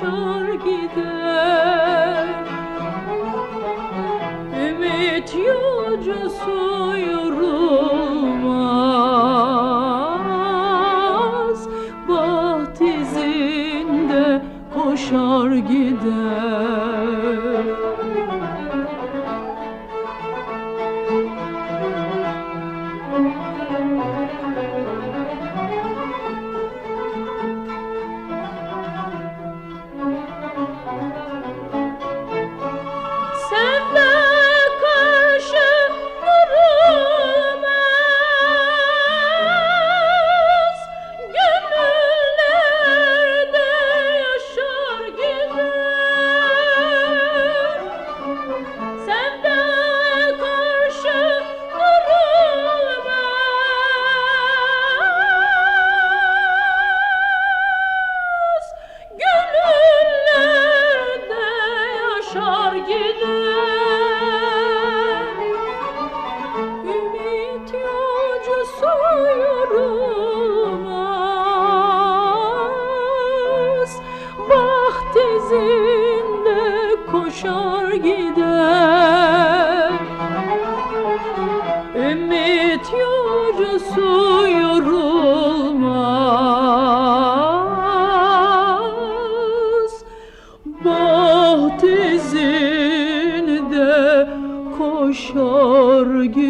uçar gider. Ümit yolcusu yorulmaz. Baht izinde koşar gider.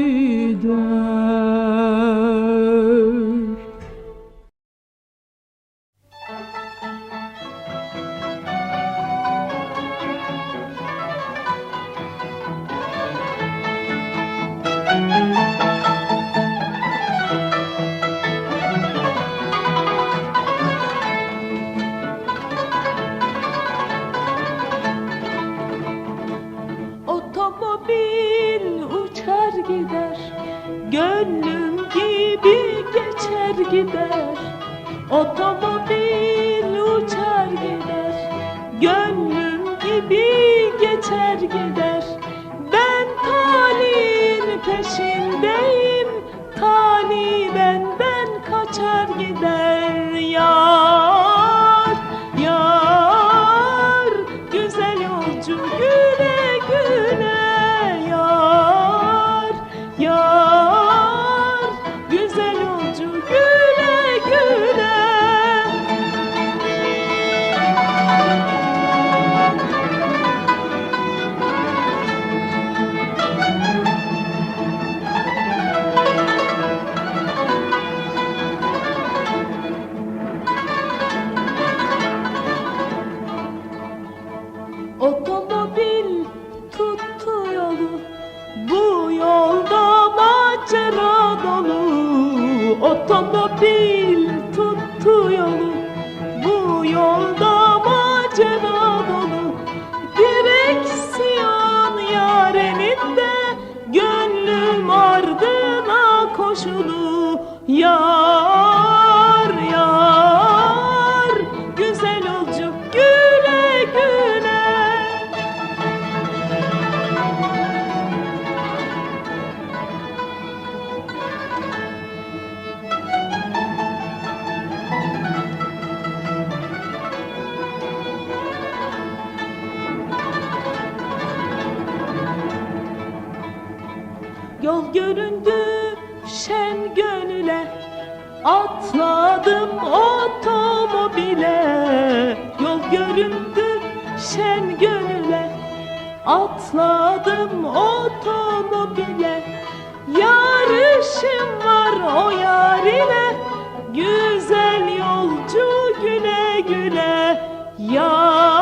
duydum gider Otomobil uçar gider. Gönlüm gibi geçer gider. Ben talin peşindeyim. yolda macera dolu Direksiyon yar elinde Gönlüm ardına koşulu yar Yol göründü şen gönüle. Atladım otomobile. Yol göründü şen gönüle. Atladım otomobile. Yarışım var o yar ile. Güzel yolcu güle güle. Yar